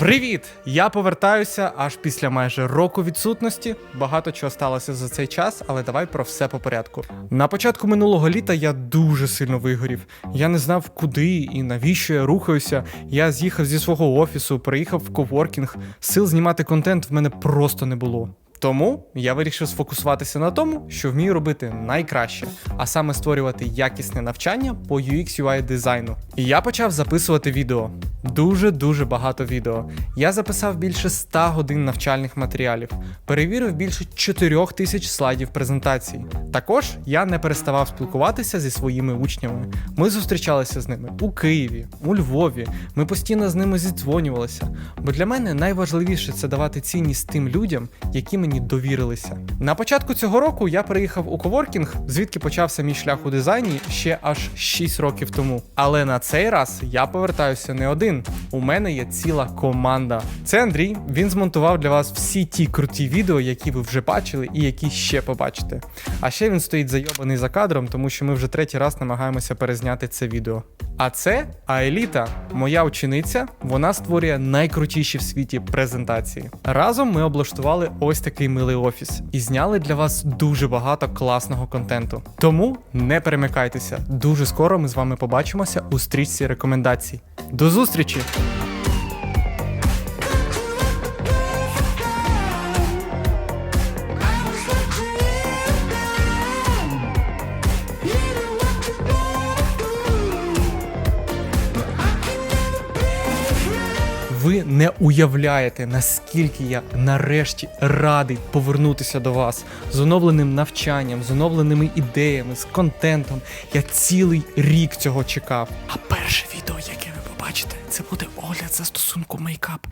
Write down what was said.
Привіт! Я повертаюся аж після майже року відсутності. Багато чого сталося за цей час, але давай про все по порядку. На початку минулого літа я дуже сильно вигорів. Я не знав, куди і навіщо я рухаюся. Я з'їхав зі свого офісу, приїхав в коворкінг. Сил знімати контент в мене просто не було. Тому я вирішив сфокусуватися на тому, що вмію робити найкраще, а саме створювати якісне навчання по UX UI дизайну. І я почав записувати відео. Дуже дуже багато відео. Я записав більше 100 годин навчальних матеріалів, перевірив більше 4 тисяч слайдів презентацій. Також я не переставав спілкуватися зі своїми учнями. Ми зустрічалися з ними у Києві, у Львові. Ми постійно з ними зідзвонювалися. Бо для мене найважливіше це давати цінність тим людям, які мені довірилися. На початку цього року я переїхав у коворкінг, звідки почався мій шлях у дизайні ще аж 6 років тому. Але на цей раз я повертаюся не один. У мене є ціла команда. Це Андрій. Він змонтував для вас всі ті круті відео, які ви вже бачили і які ще побачите. А ще він стоїть зайобаний за кадром, тому що ми вже третій раз намагаємося перезняти це відео. А це Аеліта, моя учениця. Вона створює найкрутіші в світі презентації. Разом ми облаштували ось такий милий офіс і зняли для вас дуже багато класного контенту. Тому не перемикайтеся. Дуже скоро ми з вами побачимося у стрічці рекомендацій. До зустрічі! Ви не уявляєте, наскільки я нарешті радий повернутися до вас з оновленим навчанням, з оновленими ідеями, з контентом. Я цілий рік цього чекав. А перше відео, яке ви побачите, це буде огляд застосунку Makeup.